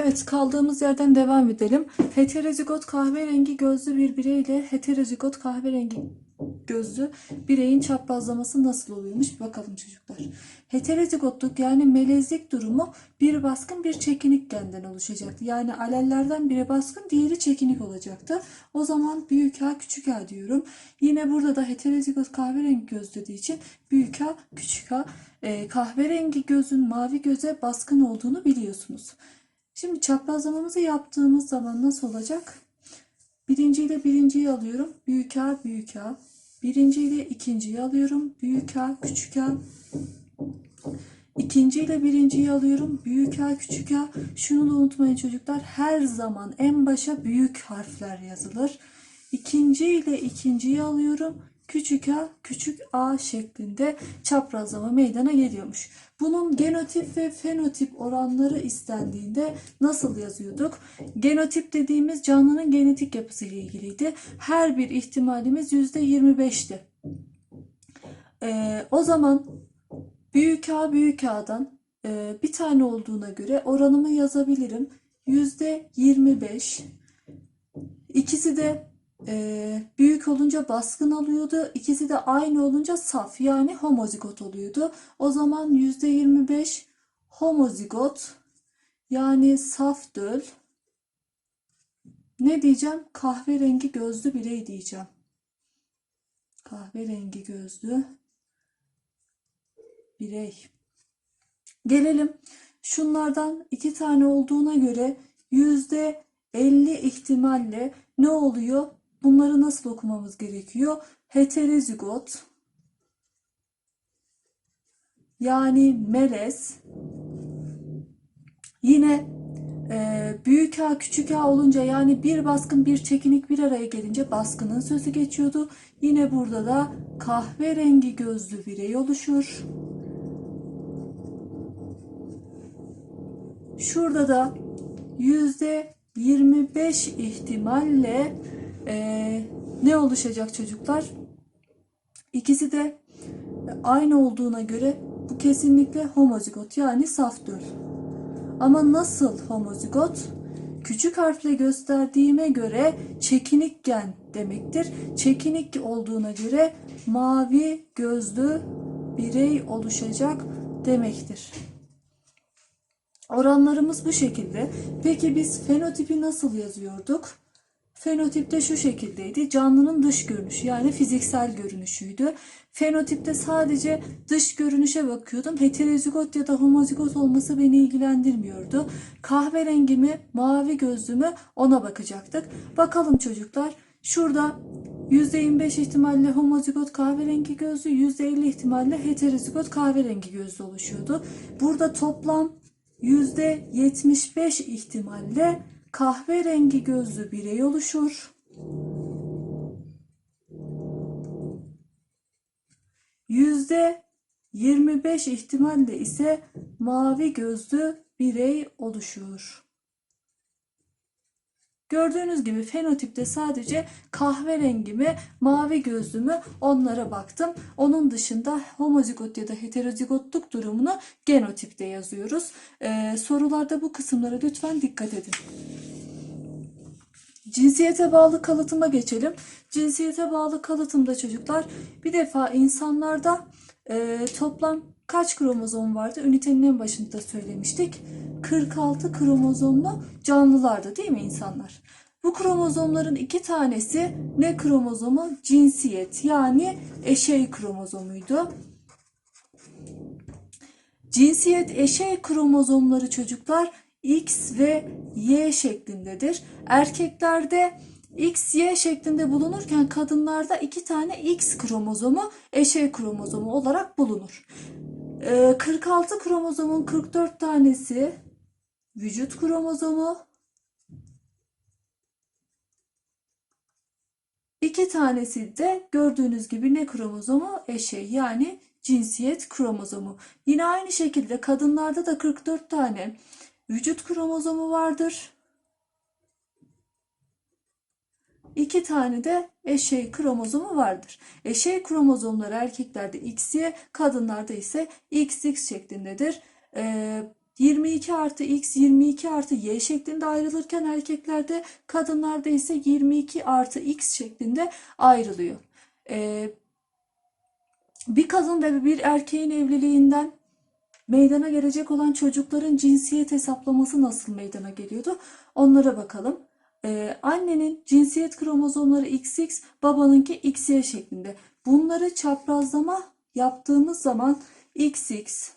Evet, kaldığımız yerden devam edelim. Heterozigot kahverengi gözlü bir birey ile heterozigot kahverengi gözlü bireyin çaprazlaması nasıl oluyormuş? Bakalım çocuklar. Heterozigotluk yani melezlik durumu bir baskın bir çekinik genden oluşacaktı. Yani alellerden biri baskın diğeri çekinik olacaktı. O zaman büyük A küçük A diyorum. Yine burada da heterozigot kahverengi göz dediği için büyük A küçük A e, kahverengi gözün mavi göze baskın olduğunu biliyorsunuz. Şimdi çaprazlamamızı yaptığımız zaman nasıl olacak? Birinci ile birinciyi alıyorum. Büyük A, büyük A. Birinci ile ikinciyi alıyorum. Büyük A, küçük A. İkinci ile birinciyi alıyorum. Büyük A, küçük A. Şunu da unutmayın çocuklar. Her zaman en başa büyük harfler yazılır. İkinci ile ikinciyi alıyorum. Küçük a, küçük a şeklinde çaprazlama meydana geliyormuş. Bunun genotip ve fenotip oranları istendiğinde nasıl yazıyorduk? Genotip dediğimiz canlının genetik yapısı ile ilgiliydi. Her bir ihtimalimiz %25'ti. Ee, o zaman büyük A büyük A'dan e, bir tane olduğuna göre oranımı yazabilirim. %25. İkisi de e, büyük olunca baskın alıyordu. İkisi de aynı olunca saf yani homozigot oluyordu. O zaman %25 homozigot yani saf döl. Ne diyeceğim? Kahverengi gözlü birey diyeceğim. Kahverengi gözlü birey. Gelelim. Şunlardan iki tane olduğuna göre yüzde 50 ihtimalle ne oluyor? Bunları nasıl okumamız gerekiyor? Heterozigot yani melez yine e, büyük A küçük A olunca yani bir baskın bir çekinik bir araya gelince baskının sözü geçiyordu. Yine burada da kahverengi gözlü birey oluşur. Şurada da yüzde 25 ihtimalle e, ne oluşacak çocuklar? İkisi de aynı olduğuna göre bu kesinlikle homozigot yani saf döl. Ama nasıl homozigot? Küçük harfle gösterdiğime göre çekinik gen demektir. Çekinik olduğuna göre mavi gözlü birey oluşacak demektir. Oranlarımız bu şekilde. Peki biz fenotipi nasıl yazıyorduk? Fenotipte şu şekildeydi. Canlının dış görünüşü yani fiziksel görünüşüydü. Fenotipte sadece dış görünüşe bakıyordum. Heterozigot ya da homozigot olması beni ilgilendirmiyordu. Kahverengi mi, mavi gözlü mü ona bakacaktık. Bakalım çocuklar. Şurada %25 ihtimalle homozigot kahverengi gözlü, %50 ihtimalle heterozigot kahverengi gözlü oluşuyordu. Burada toplam %75 ihtimalle kahverengi gözlü birey oluşur. Yüzde 25 ihtimalle ise mavi gözlü birey oluşur. Gördüğünüz gibi fenotipte sadece kahverengi mi, mavi gözlü mü onlara baktım. Onun dışında homozigot ya da heterozigotluk durumunu genotipte yazıyoruz. Ee, sorularda bu kısımlara lütfen dikkat edin. Cinsiyete bağlı kalıtıma geçelim. Cinsiyete bağlı kalıtımda çocuklar bir defa insanlarda e, toplam kaç kromozom vardı? Ünitenin en başında söylemiştik. 46 kromozomlu canlılardı değil mi insanlar? Bu kromozomların iki tanesi ne kromozomu? Cinsiyet yani eşey kromozomuydu. Cinsiyet eşey kromozomları çocuklar X ve Y şeklindedir. Erkeklerde X, Y şeklinde bulunurken kadınlarda iki tane X kromozomu eşey kromozomu olarak bulunur. 46 kromozomun 44 tanesi vücut kromozomu. İki tanesi de gördüğünüz gibi ne kromozomu? Eşey yani cinsiyet kromozomu. Yine aynı şekilde kadınlarda da 44 tane vücut kromozomu vardır. İki tane de eşey kromozomu vardır. Eşey kromozomlar erkeklerde XY, kadınlarda ise XX şeklindedir. Ee, 22 artı x 22 artı y şeklinde ayrılırken erkeklerde kadınlarda ise 22 artı x şeklinde ayrılıyor. Ee, bir kadın ve bir erkeğin evliliğinden meydana gelecek olan çocukların cinsiyet hesaplaması nasıl meydana geliyordu? Onlara bakalım. Ee, annenin cinsiyet kromozomları XX, babanınki XY şeklinde. Bunları çaprazlama yaptığımız zaman XX,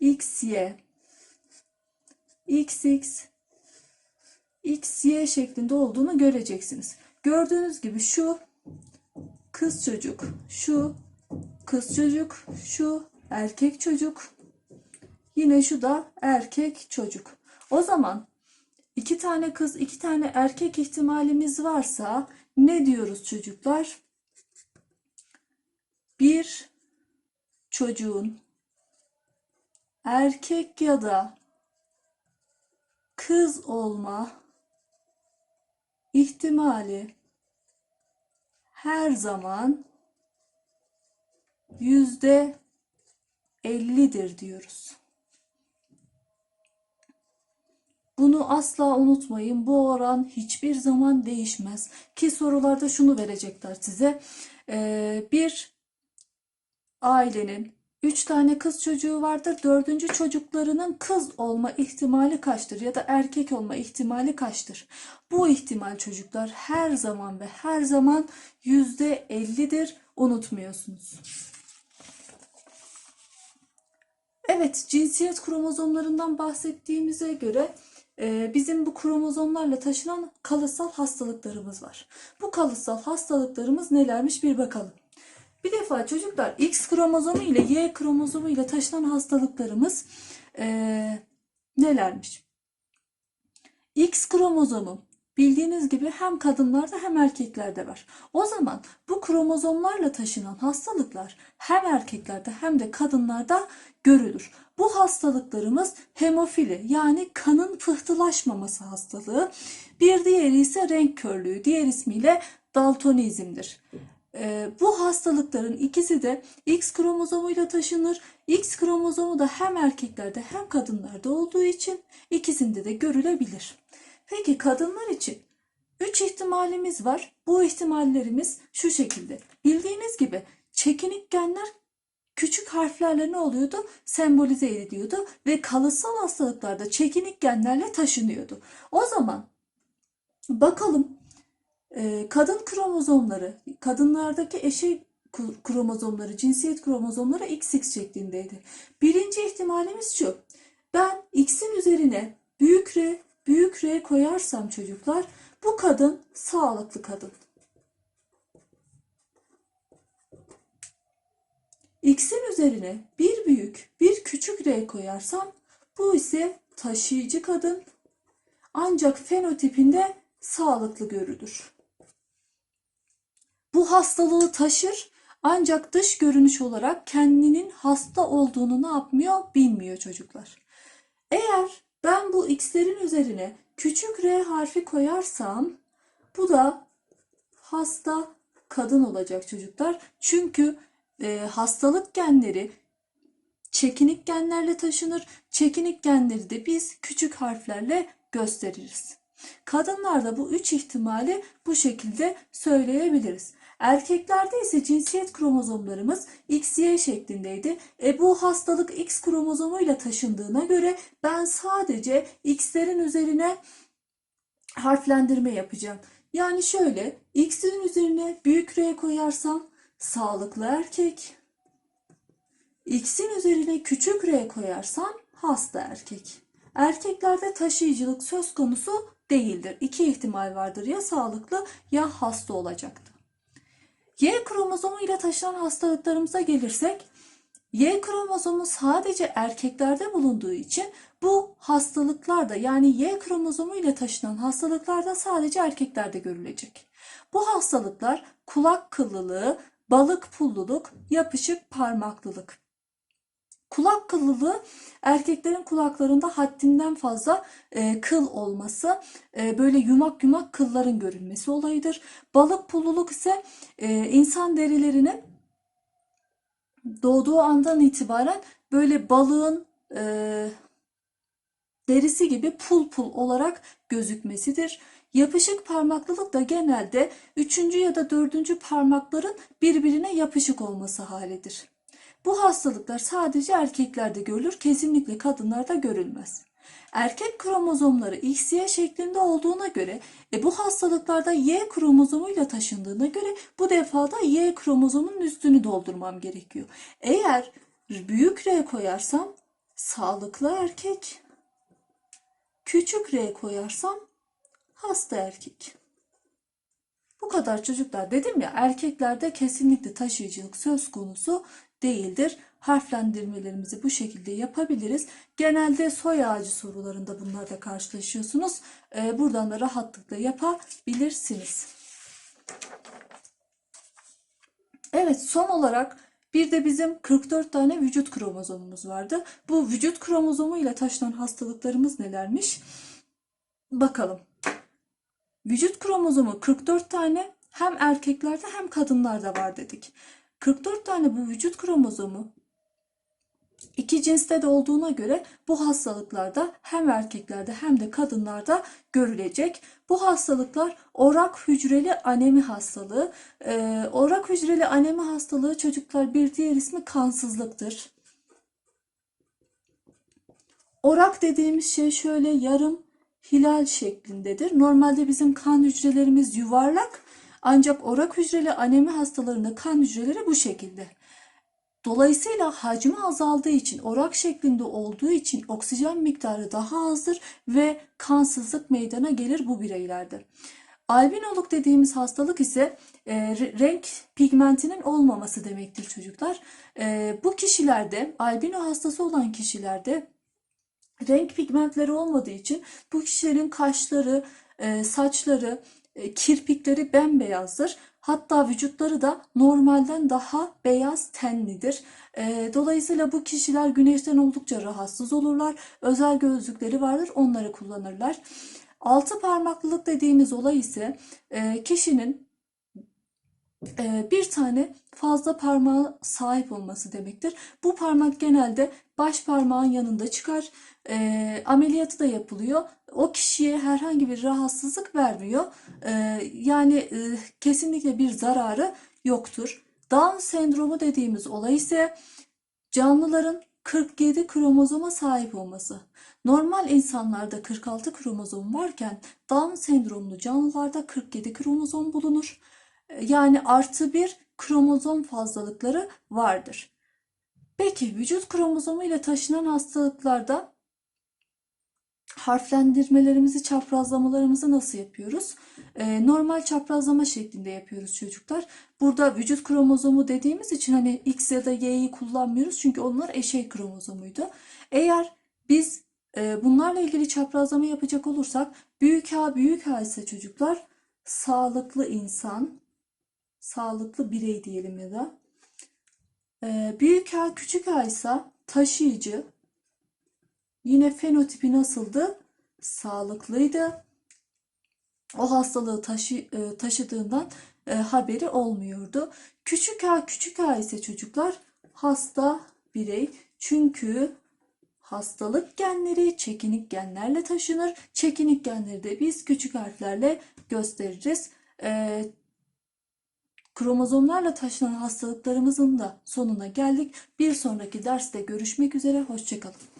XY, XX, XY şeklinde olduğunu göreceksiniz. Gördüğünüz gibi şu kız çocuk, şu kız çocuk, şu erkek çocuk, yine şu da erkek çocuk. O zaman iki tane kız, iki tane erkek ihtimalimiz varsa ne diyoruz çocuklar? Bir çocuğun erkek ya da kız olma ihtimali her zaman yüzde ellidir diyoruz. Bunu asla unutmayın. Bu oran hiçbir zaman değişmez. Ki sorularda şunu verecekler size. Ee, bir ailenin üç tane kız çocuğu vardır. Dördüncü çocuklarının kız olma ihtimali kaçtır? Ya da erkek olma ihtimali kaçtır? Bu ihtimal çocuklar her zaman ve her zaman yüzde ellidir. Unutmuyorsunuz. Evet, cinsiyet kromozomlarından bahsettiğimize göre e, bizim bu kromozomlarla taşınan kalıtsal hastalıklarımız var. Bu kalıtsal hastalıklarımız nelermiş bir bakalım. Bir defa çocuklar X kromozomu ile Y kromozomu ile taşınan hastalıklarımız e, nelermiş? X kromozomu bildiğiniz gibi hem kadınlarda hem erkeklerde var. O zaman bu kromozomlarla taşınan hastalıklar hem erkeklerde hem de kadınlarda görülür. Bu hastalıklarımız hemofili yani kanın pıhtılaşmaması hastalığı. Bir diğeri ise renk körlüğü, diğer ismiyle daltonizmdir. Ee, bu hastalıkların ikisi de X kromozomuyla taşınır. X kromozomu da hem erkeklerde hem kadınlarda olduğu için ikisinde de görülebilir. Peki kadınlar için 3 ihtimalimiz var. Bu ihtimallerimiz şu şekilde. Bildiğiniz gibi çekinik genler küçük harflerle ne oluyordu? Sembolize ediliyordu ve kalıtsal hastalıklarda çekinik genlerle taşınıyordu. O zaman bakalım e, kadın kromozomları, kadınlardaki eşey kromozomları, cinsiyet kromozomları XX şeklindeydi. Birinci ihtimalimiz şu. Ben X'in üzerine büyük R, büyük R koyarsam çocuklar bu kadın sağlıklı kadın. X'in üzerine bir büyük, bir küçük R koyarsam bu ise taşıyıcı kadın ancak fenotipinde sağlıklı görülür. Bu hastalığı taşır ancak dış görünüş olarak kendinin hasta olduğunu ne yapmıyor bilmiyor çocuklar. Eğer ben bu x'lerin üzerine küçük r harfi koyarsam bu da hasta kadın olacak çocuklar. Çünkü e, hastalık genleri çekinik genlerle taşınır. Çekinik genleri de biz küçük harflerle gösteririz. Kadınlarda bu üç ihtimali bu şekilde söyleyebiliriz. Erkeklerde ise cinsiyet kromozomlarımız XY şeklindeydi. E bu hastalık X kromozomuyla taşındığına göre ben sadece X'lerin üzerine harflendirme yapacağım. Yani şöyle X'in üzerine büyük R koyarsam sağlıklı erkek. X'in üzerine küçük R koyarsam hasta erkek. Erkeklerde taşıyıcılık söz konusu değildir. İki ihtimal vardır. Ya sağlıklı ya hasta olacaktı. Y kromozomu ile taşınan hastalıklarımıza gelirsek, Y kromozomu sadece erkeklerde bulunduğu için bu hastalıklarda yani Y kromozomu ile taşınan hastalıklarda sadece erkeklerde görülecek. Bu hastalıklar kulak kıllılığı, balık pulluluk, yapışık parmaklılık. Kulak kıllılığı erkeklerin kulaklarında haddinden fazla e, kıl olması, e, böyle yumak yumak kılların görülmesi olayıdır. Balık pulluluk ise e, insan derilerinin doğduğu andan itibaren böyle balığın e, derisi gibi pul pul olarak gözükmesidir. Yapışık parmaklılık da genelde üçüncü ya da dördüncü parmakların birbirine yapışık olması halidir. Bu hastalıklar sadece erkeklerde görülür, kesinlikle kadınlarda görülmez. Erkek kromozomları XY şeklinde olduğuna göre e, bu hastalıklarda Y kromozomuyla taşındığına göre bu defa da Y kromozomunun üstünü doldurmam gerekiyor. Eğer büyük R koyarsam sağlıklı erkek, küçük R koyarsam hasta erkek. Bu kadar çocuklar dedim ya erkeklerde kesinlikle taşıyıcılık söz konusu değildir. Harflendirmelerimizi bu şekilde yapabiliriz. Genelde soy ağacı sorularında bunlarla karşılaşıyorsunuz. Ee, buradan da rahatlıkla yapabilirsiniz. Evet son olarak bir de bizim 44 tane vücut kromozomumuz vardı. Bu vücut kromozomu ile taşınan hastalıklarımız nelermiş? Bakalım. Vücut kromozomu 44 tane hem erkeklerde hem kadınlarda var dedik. 44 tane bu vücut kromozomu iki cinste de olduğuna göre bu hastalıklarda hem erkeklerde hem de kadınlarda görülecek. Bu hastalıklar orak hücreli anemi hastalığı. Ee, orak hücreli anemi hastalığı çocuklar bir diğer ismi kansızlıktır. Orak dediğimiz şey şöyle yarım hilal şeklindedir. Normalde bizim kan hücrelerimiz yuvarlak ancak orak hücreli anemi hastalarında kan hücreleri bu şekilde. Dolayısıyla hacmi azaldığı için, orak şeklinde olduğu için oksijen miktarı daha azdır ve kansızlık meydana gelir bu bireylerde. Albinoluk dediğimiz hastalık ise e, renk pigmentinin olmaması demektir çocuklar. E, bu kişilerde, albino hastası olan kişilerde renk pigmentleri olmadığı için bu kişilerin kaşları, e, saçları, kirpikleri bembeyazdır. Hatta vücutları da normalden daha beyaz tenlidir. E, dolayısıyla bu kişiler güneşten oldukça rahatsız olurlar. Özel gözlükleri vardır, onları kullanırlar. Altı parmaklılık dediğimiz olay ise e, kişinin bir tane fazla parmağı sahip olması demektir. Bu parmak genelde baş parmağın yanında çıkar. E, ameliyatı da yapılıyor. O kişiye herhangi bir rahatsızlık vermiyor. E, yani e, kesinlikle bir zararı yoktur. Down sendromu dediğimiz olay ise canlıların 47 kromozoma sahip olması. Normal insanlarda 46 kromozom varken Down sendromlu canlılarda 47 kromozom bulunur. Yani artı bir kromozom fazlalıkları vardır. Peki vücut kromozomu ile taşınan hastalıklarda harflendirmelerimizi, çaprazlamalarımızı nasıl yapıyoruz? Ee, normal çaprazlama şeklinde yapıyoruz çocuklar. Burada vücut kromozomu dediğimiz için hani X ya da Y'yi kullanmıyoruz çünkü onlar eşey kromozomuydu. Eğer biz e, bunlarla ilgili çaprazlama yapacak olursak büyük A büyük A ise çocuklar sağlıklı insan, sağlıklı birey diyelim ya da ee, büyük A küçük A ise taşıyıcı. Yine fenotipi nasıldı? Sağlıklıydı. O hastalığı taşı, e, taşıdığından e, haberi olmuyordu. Küçük A küçük A ise çocuklar hasta birey. Çünkü hastalık genleri çekinik genlerle taşınır. Çekinik genleri de biz küçük harflerle gösteririz. Ee, Kromozomlarla taşınan hastalıklarımızın da sonuna geldik. Bir sonraki derste görüşmek üzere. Hoşçakalın.